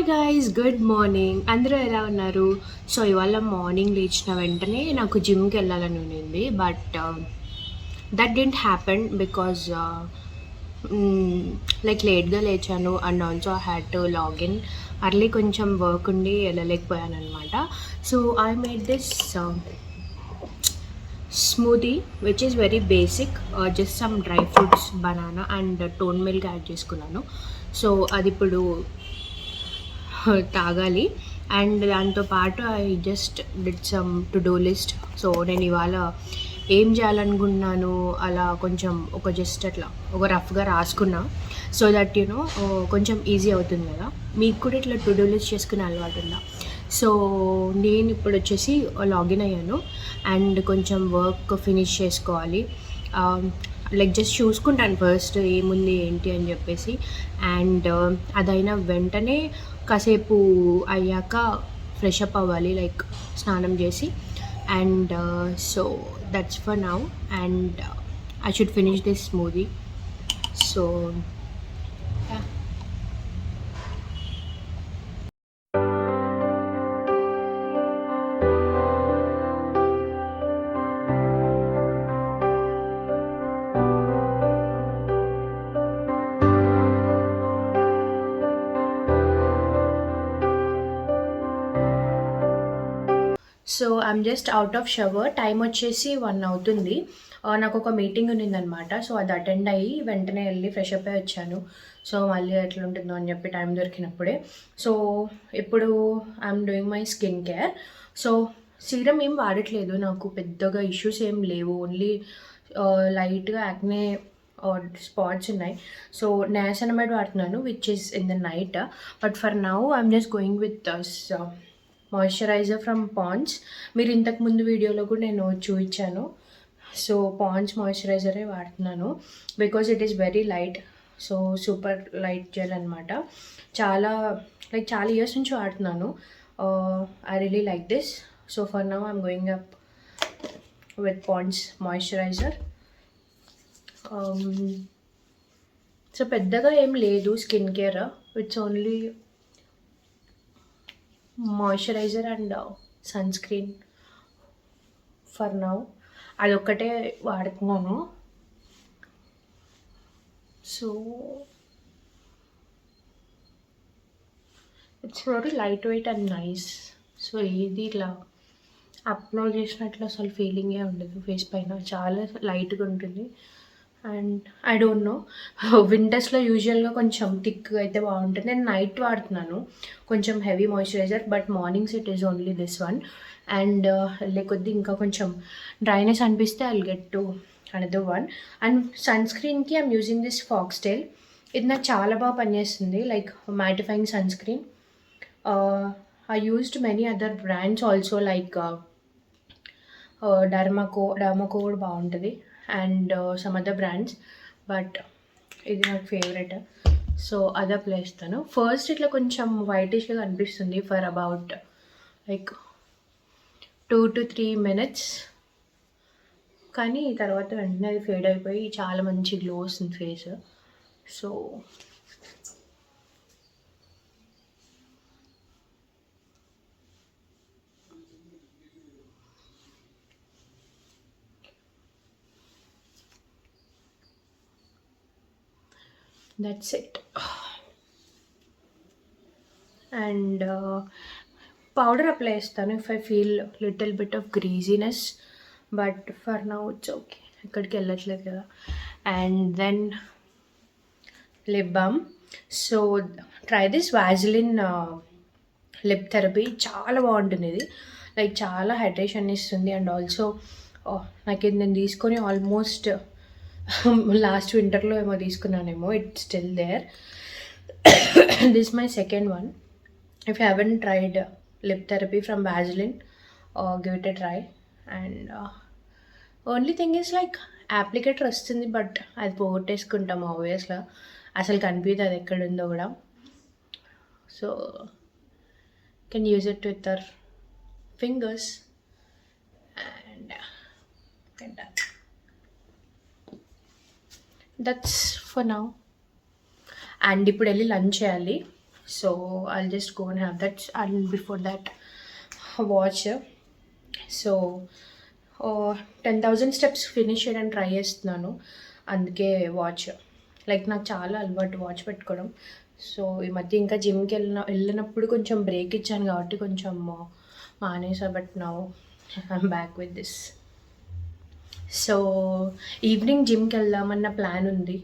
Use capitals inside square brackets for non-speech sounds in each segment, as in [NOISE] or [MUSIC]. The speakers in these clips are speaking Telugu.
హాయ్ గైస్ గుడ్ మార్నింగ్ అందరూ ఎలా ఉన్నారు? సో ఇవాళ మార్నింగ్ లేచిన వెంటనే నాకు జిమ్కి వెళ్ళాలని ఉండింది. But that didn't happen because like లేట్గా లేచాను and also had to log in early కొంచెం వర్క్ ఉండి వెళ్ళలేకపోయాను అనమాట so I made this smoothie which is very basic just some dry fruits banana and toned milk add చేసుకున్నాను. సో అది ఇప్పుడు తాగాలి. అండ్ దాంతో పాటు I just did some to do list. So నేను ఇవాళ ఏం చేయాలనుకున్నాను అలా కొంచెం ఒక జస్ట్ అట్లా ఒక రఫ్గా రాసుకున్నా. సో దట్ యూనో కొంచెం ఈజీ అవుతుంది కదా. మీకు కూడా ఇట్లా టు డూ లిస్ట్ చేసుకునే అలవాటు ఉందా? సో నేను ఇప్పుడు వచ్చేసి లాగిన్ అయ్యాను. అండ్ కొంచెం వర్క్ ఫినిష్ చేసుకోవాలి. లైక్ జస్ట్ చూసుకుంటాను ఫస్ట్ ఏముంది ఏంటి అని చెప్పేసి. అండ్ అదైన వెంటనే కాసేపు అయ్యాక ఫ్రెష్ అప్ అవ్వాలి లైక్ స్నానం చేసి. And so that's for now and I should finish this smoothie so so I'm just out of shower time వచ్చేసి వన్ అవుతుంది. Uh, నాకు ఒక మీటింగ్ ఉన్నిందనమాట సో అది అటెండ్ అయ్యి వెంటనే వెళ్ళి ఫ్రెష్ అప్ అయి వచ్చాను. సో మళ్ళీ ఎట్లా ఉంటుందో అని చెప్పి టైం దొరికినప్పుడే. సో ఇప్పుడు I'm doing my skin care so serum ఏం వాడట్లేదు నాకు. పెద్దగా ఇష్యూస్ ఏం లేవు. ఓన్లీ లైట్గా యాక్నే స్పాట్స్ ఉన్నాయి. సో నేసనమైడ్ వాడుతున్నాను which is in the night but for now I'm just going with moisturiser from Pond's మీరు ఇంతకు ముందు వీడియోలో కూడా నేను చూపించాను. సో పాండ్స్ మాయిశ్చరైజరే వాడుతున్నాను. Because it is very light so super light gel అనమాట చాలా లైక్ చాలా ఇయర్స్ నుంచి వాడుతున్నాను. I really like this so for now I'm going up with Pond's moisturiser so పెద్దగా ఏం లేదు skin care it's only moisturiser and sunscreen for now అదొక్కటే వాడుతున్నాను. So it's very lightweight and nice so ఏది ఇట్లా అప్లోడ్ చేసినట్లు అసలు ఫీలింగే ఉండదు. ఫేస్ పైన చాలా లైట్గా ఉంటుంది. And I don't know. వింటర్స్లో యూజువల్గా కొంచెం థిక్గా అయితే బాగుంటుంది. నేను నైట్ వాడుతున్నాను. కొంచెం heavy moisturiser but mornings it is only this one. And uh, లేకొద్ది ఇంకా కొంచెం డ్రైనెస్ అనిపిస్తే I get to another one. And sun స్క్రీన్కి I'm using this Foxtale ఇది నాకు చాలా బాగా పనిచేస్తుంది. Like mattifying sunscreen. I used many other brands also like Derma Co Derma Co కూడా బాగుంటుంది. And some other brands but ఇది నాకు ఫేవరెట్ సో అది అప్లై చేస్తాను ఫస్ట్ ఇట్లా కొంచెం వైటిష్గా కనిపిస్తుంది for about like two to three minutes కానీ తర్వాత వెంటనే అది ఫేడ్ అయిపోయి చాలా మంచి గ్లో వస్తుంది face so that's it and powder apply చేస్తాను if I feel little bit of greasiness but for now it's okay ఎక్కడికి వెళ్ళట్లేదు కదా. And then lip balm so try this Vaseline lip therapy చాలా బాగుంటుంది ఇది. లైక్ చాలా హైడ్రేషన్ ఇస్తుంది. అండ్ ఆల్సో నాకు ఇది నేను తీసుకొని ఆల్మోస్ట్ [LAUGHS] లాస్ట్ వింటర్లో ఏమో తీసుకున్నానేమో. It still there this my second one if haven haven tried lip therapy from Vaseline give it a try and only thing is like applicator వస్తుంది బట్ అది పోగొట్టేసుకుంటాం ఆబ్వియస్గా అసలు కనిపించదు అది ఎక్కడ ఉందో కూడా so can use it with our fingers and that's for now and ఇప్పుడు వెళ్ళి లంచ్ చేయాలి. So I just go and have that and before that watch so ten thousand steps finish చేయడానికి ట్రై చేస్తున్నాను. అందుకే వాచ్ లైక్ నాకు చాలా అలవాటు వాచ్ పెట్టుకోవడం. సో ఈ మధ్య ఇంకా జిమ్కి వెళ్ళిన వెళ్ళినప్పుడు కొంచెం బ్రేక్ ఇచ్చాను కాబట్టి కొంచెం మానేసా. But now I'm back with this so evening జిమ్కి వెళ్దామన్న ప్లాన్ ఉంది.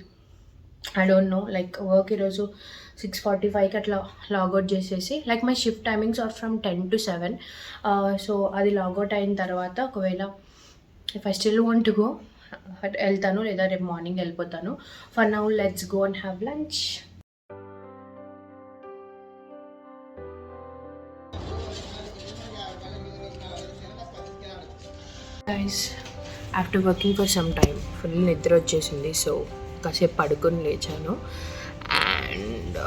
I don't know like work ఈరోజు సిక్స్ ఫార్టీ ఫైవ్కి అట్లా లాగౌట్ చేసేసి like my shift timings are from ten to seven so అది లాగౌట్ అయిన తర్వాత ఒకవేళ if I still want go వెళ్తాను లేదా రేపు మార్నింగ్ వెళ్ళిపోతాను. For now let's go and have lunch guys after working for some time full నిద్ర వచ్చేసింది. సో కాసేపు పడుకొని లేచాను. And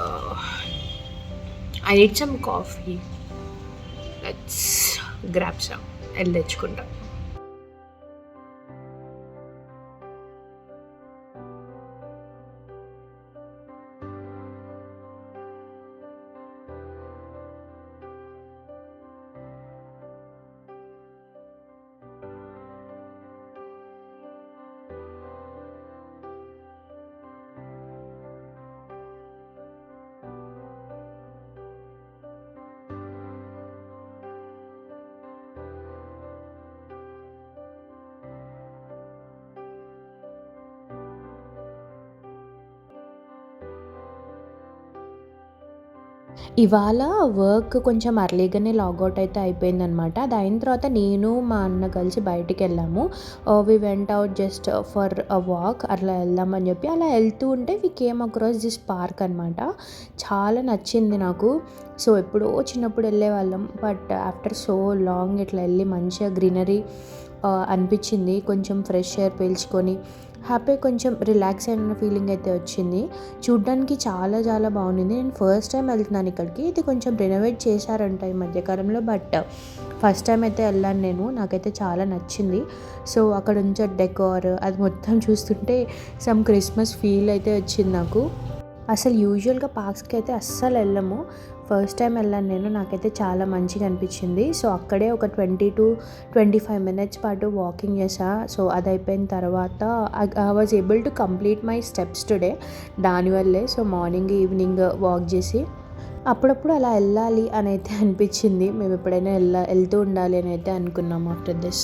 I need some coffee let's grab some వెళ్ళి తెచ్చుకుంటాను ఇవాళ వర్క్ కొంచెం అర్లీగానే లాగౌట్ అయితే అయిపోయిందనమాట అది అయిన తర్వాత నేను మా అన్న కలిసి బయటికి వెళ్ళాము. We went out just for a walk అట్లా వెళ్దామని చెప్పి అలా వెళ్తూ ఉంటే we came across this park అనమాట చాలా నచ్చింది నాకు. సో ఎప్పుడో చిన్నప్పుడు వెళ్ళే వాళ్ళం బట్ ఆఫ్టర్ సో లాంగ్ ఇట్లా వెళ్ళి మంచిగా గ్రీనరీ uh, అనిపించింది. కొంచెం ఫ్రెష్ ఎయిర్ పీల్చుకొని హ్యాపీ కొంచెం రిలాక్స్ అయిన ఫీలింగ్ అయితే వచ్చింది. చూడ్డానికి చాలా చాలా బాగుంది. నేను ఫస్ట్ టైం వెళ్తున్నాను ఇక్కడికి. ఇది కొంచెం రెనోవేట్ చేశారంట ఈ మధ్యకాలంలో బట్ ఫస్ట్ టైం అయితే వెళ్ళాను నేను. నాకైతే చాలా నచ్చింది. సో అక్కడ ఉంచే డెకోర్ అది మొత్తం చూస్తుంటే సమ్ క్రిస్మస్ ఫీల్ అయితే వచ్చింది నాకు. అసలు యూజువల్గా పార్క్స్కి అయితే అస్సలు వెళ్ళము. ఫస్ట్ టైం వెళ్ళాను నేను నాకైతే చాలా మంచిగా అనిపించింది. సో అక్కడే ఒక twenty to twenty five minutes పాటు వాకింగ్ చేసా సో అది అయిపోయిన తర్వాత I was able to complete my steps today దానివల్లే. సో మార్నింగ్ ఈవినింగ్ వాక్ చేసి అప్పుడప్పుడు అలా వెళ్ళాలి అని అయితే అనిపించింది. మేము ఎప్పుడైనా వెళ్ళ వెళ్తూ ఉండాలి అని అయితే అనుకున్నాము ఆఫ్టర్ దిస్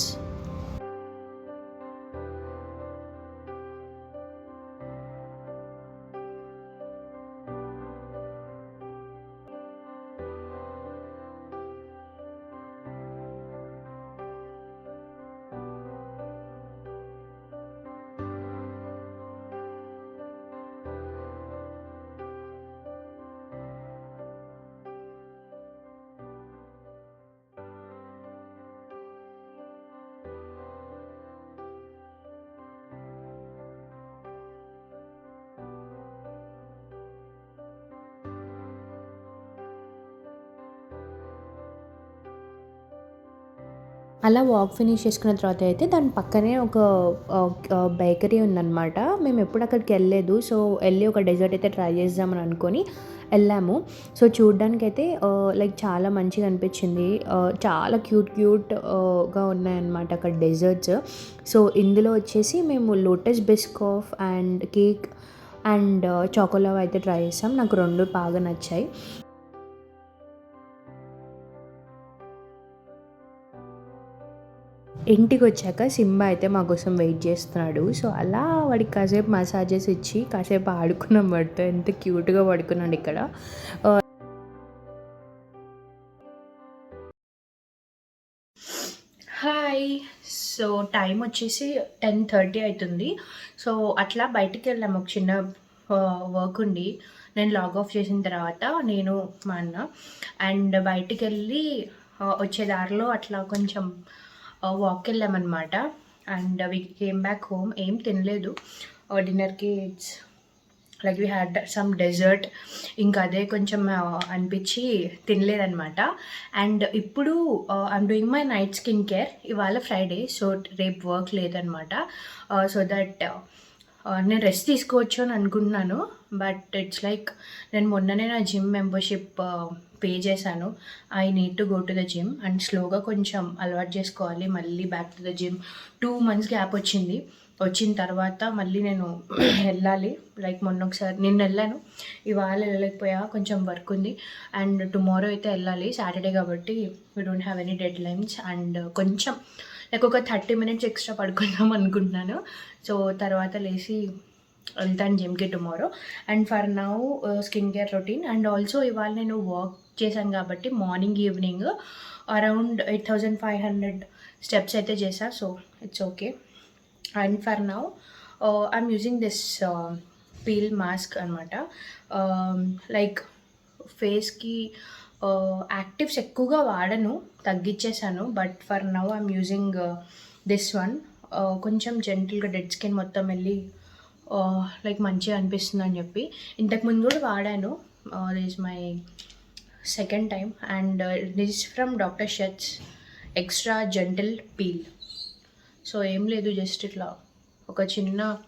అలా వాక్ ఫినిష్ చేసుకున్న తర్వాత అయితే దాని పక్కనే ఒక బేకరీ ఉందన్నమాట. మేము ఎప్పుడు అక్కడికి వెళ్ళలేదు. సో వెళ్ళి ఒక డెజర్ట్ అయితే ట్రై చేద్దామని అనుకొని వెళ్ళాము. సో చూడ్డానికైతే లైక్ చాలా మంచిగా అనిపించింది. చాలా క్యూట్ క్యూట్గా ఉన్నాయన్నమాట అక్కడ డెజర్ట్స్. సో ఇందులో వచ్చేసి మేము Lotus Biscoff and cake and choco lava అయితే ట్రై చేసాం. నాకు రెండు బాగా నచ్చాయి. ఇంటికి వచ్చాక సింబా అయితే మా కోసం వెయిట్ చేస్తున్నాడు. సో అలా వాడికి కాసేపు మసాజెస్ ఇచ్చి కాసేపు ఆడుకున్నాం వాడితో. ఎంత క్యూట్గా పడుకున్నాడు ఇక్కడ. హాయ్. సో టైం వచ్చేసి టెన్ థర్టీ అవుతుంది సో అట్లా బయటికి వెళ్ళాము ఒక చిన్న వర్క్ ఉండి నేను లాగ్ ఆఫ్ చేసిన తర్వాత నేను మా అన్న అండ్ బయటికి వెళ్ళి వచ్చే దారిలో అట్లా కొంచెం వాక్ వెళ్ళామన్నమాట. And we came back home ఏం తినలేదు. డిన్నర్కి it's like we had some dessert ఇంకా అదే కొంచెం అనిపించి తినలేదనమాట అండ్ ఇప్పుడు I'm doing my night skin care ఇవాళ ఫ్రైడే సో రేపు వర్క్ లేదనమాట సో దట్ నేను రెస్ట్ తీసుకోవచ్చు అని అనుకుంటున్నాను. బట్ ఇట్స్ లైక్ నేను మొన్ననే నా జిమ్ మెంబర్షిప్ పే చేశాను. I need to go to the gym and స్లోగా కొంచెం అలవాటు చేసుకోవాలి. మళ్ళీ back to the gym two months gap వచ్చింది. వచ్చిన తర్వాత మళ్ళీ నేను [CLEARS THROAT] వెళ్ళాలి. లైక్ మొన్న ఒకసారి నిన్న వెళ్ళాను. ఇవాళ వెళ్ళలేకపోయా. కొంచెం వర్క్ ఉంది. అండ్ టుమారో అయితే వెళ్ళాలి. సాటర్డే కాబట్టి we don't have any deadlines and కొంచెం లైక్ ఒక థర్టీ మినిట్స్ ఎక్స్ట్రా పడుకుందాం అనుకుంటున్నాను. సో తర్వాత లేచి వెళ్తాను జిమ్కి tomorrow and for now skin care routine and also ఇవాళ నేను వాక్ చేశాను కాబట్టి morning evening around eight thousand five hundred steps అయితే చేశా. So it's okay and for now I'm using this peel mask అనమాట లైక్ ఫేస్కి యాక్టివ్స్ ఎక్కువగా వాడను తగ్గించేశాను but for now I'm using this one కొంచెం జెంటల్గా డెడ్ స్కిన్ మొత్తం వెళ్ళి లైక్ మంచిగా అనిపిస్తుంది అని చెప్పి. ఇంతకుముందు కూడా వాడాను this my second time and this from doctor Sheth's extra gentle peel so ఏం లేదు జస్ట్ ఇట్లా ఒక చిన్న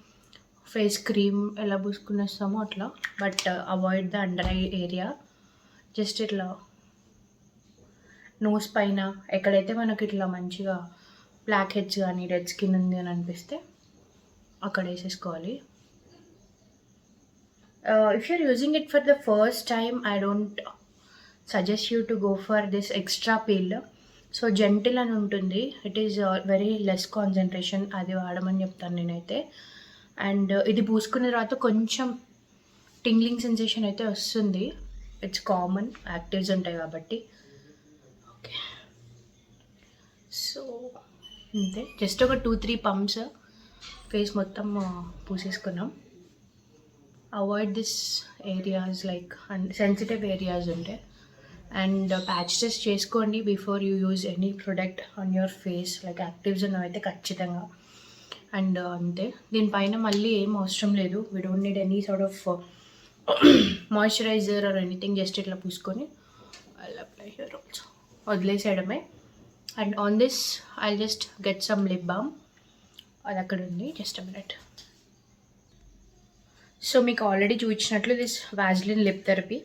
ఫేస్ క్రీమ్ ఎలా పూసుకునేస్తామో అట్లా but avoid the under eye area just ఇట్లా నోస్ పైన ఎక్కడైతే మనకి ఇట్లా మంచిగా బ్లాక్ హెడ్స్ కానీ రెడ్ స్కిన్ ఉంది అని అనిపిస్తే అక్కడ వేసేసుకోవాలి. If you're using it for the first time I don't suggest you to go for this extra peel so gentle అని ఉంటుంది. It is very less concentration అది వాడమని చెప్తాను నేనైతే. అండ్ uh, ఇది పూసుకున్న తర్వాత కొంచెం టింగ్లింగ్ సెన్సేషన్ అయితే వస్తుంది. ఇట్స్ కామన్ యాక్టివ్స్ ఉంటాయి కాబట్టి. సో అంతే. జస్ట్ ఒక టూ త్రీ పంప్స్ ఫేస్ మొత్తం పూసేసుకున్నాం. Avoid this areas like and sensitive areas ఉంటాయి అండ్ ప్యాచ్ టెస్ట్ చేసుకోండి before you use any product on your face like actives ఉన్నవైతే ఖచ్చితంగా. అండ్ uh, అంతే. దీనిపైన మళ్ళీ ఏం అవసరం లేదు. We don't need any sort of moisturiser or anything just ఇట్లా పూసుకొని I apply here also వదిలేసేయడమే. And on this I just get some lip balm అది అక్కడ ఉంది. జస్ట్ మినిట్ సో మీకు ఆల్రెడీ చూపించినట్లు దిస్ వ్యాజ్లిన్ లిప్ థెరపీ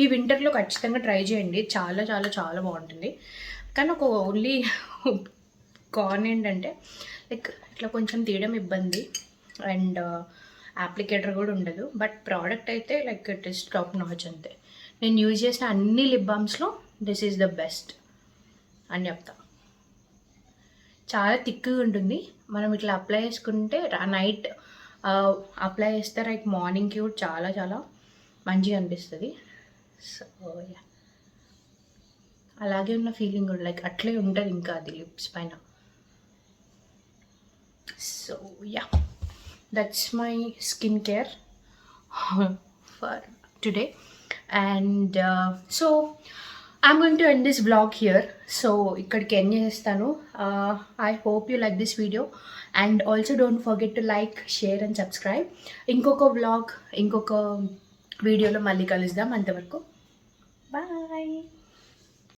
ఈ వింటర్లో ఖచ్చితంగా ట్రై చేయండి. చాలా చాలా చాలా బాగుంటుంది. కానీ ఒక ఓన్లీ కాన్ ఏంటంటే లైక్ ఇట్లా కొంచెం తీయడం ఇబ్బంది. అండ్ అప్లికేటర్ uh, కూడా ఉండదు. బట్ ప్రోడక్ట్ అయితే like it is top notch అంతే. నేను యూజ్ చేసిన అన్ని లిప్ బామ్స్లో దిస్ ఈజ్ ద బెస్ట్ అని చెప్తా. చాలా థిక్గా ఉంటుంది. మనం ఇట్లా అప్లై చేసుకుంటే నైట్ అప్లై చేస్తే లైక్ మార్నింగ్కి కూడా చాలా చాలా మంచిగా అనిపిస్తుంది. సో యా అలాగే ఉన్న ఫీలింగ్ కూడా లైక్ అట్లే ఉంటుంది ఇంకా అది లిప్స్ పైన. So ya that's my skin care for today and so I'm going to end this blog here so ఇక్కడికి ఎండ్ చేస్తాను. I hope you like this video and also don't forget to like share and subscribe ఇంకొక వ్లాగ్ ఇంకొక వీడియోలో మళ్ళీ కలుద్దాం అంతవరకు. బాయ్